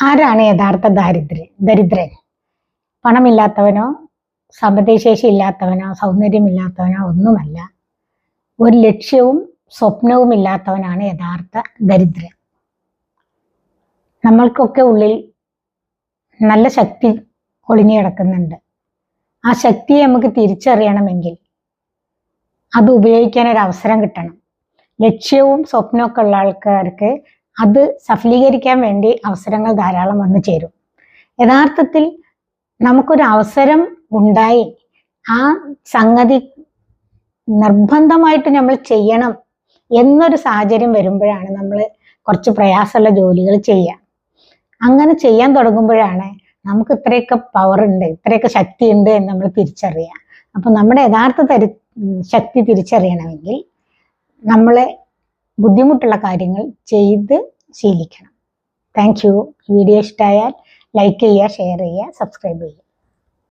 ആരാണ് യഥാർത്ഥ ദാരിദ്ര്യ ദരിദ്രൻ? പണമില്ലാത്തവനോ സാമ്പത്തിക ശേഷി ഇല്ലാത്തവനോ സൗന്ദര്യമില്ലാത്തവനോ ഒന്നുമല്ല. ഒരു ലക്ഷ്യവും സ്വപ്നവും ഇല്ലാത്തവനാണ് യഥാർത്ഥ ദരിദ്രൻ. നമ്മൾക്കൊക്കെ ഉള്ളിൽ നല്ല ശക്തി ഒളിഞ്ഞു കിടക്കുന്നുണ്ട്. ആ ശക്തിയെ നമുക്ക് തിരിച്ചറിയണമെങ്കിൽ അത് ഉപയോഗിക്കാൻ ഒരു അവസരം കിട്ടണം. ലക്ഷ്യവും സ്വപ്നമൊക്കെ ഉള്ള ആൾക്കാർക്ക് അത് സഫലീകരിക്കാൻ വേണ്ടി അവസരങ്ങൾ ധാരാളം വന്നു ചേരും. യഥാർത്ഥത്തിൽ നമുക്കൊരു അവസരം ഉണ്ടായി. ആ സംഗതി നിർബന്ധമായിട്ട് നമ്മൾ ചെയ്യണം എന്നൊരു സാഹചര്യം വരുമ്പോഴാണ് നമ്മൾ കുറച്ച് പ്രയാസമുള്ള ജോലികൾ ചെയ്യുക. അങ്ങനെ ചെയ്യാൻ തുടങ്ങുമ്പോഴാണ് നമുക്ക് ഇത്രയൊക്കെ പവർ ഉണ്ട് ഇത്രയൊക്കെ ശക്തി ഉണ്ട് എന്ന് നമ്മൾ തിരിച്ചറിയുക. അപ്പൊ നമ്മുടെ യഥാർത്ഥ തരി ശക്തി തിരിച്ചറിയണമെങ്കിൽ നമ്മളെ ബുദ്ധിമുട്ടുള്ള കാര്യങ്ങൾ ചെയ്ത് ശീലിക്കണം. താങ്ക് യു വീഡിയോ ഇഷ്ടമായാൽ ലൈക്ക് ചെയ്യുക ഷെയർ ചെയ്യുക സബ്സ്ക്രൈബ് ചെയ്യുക.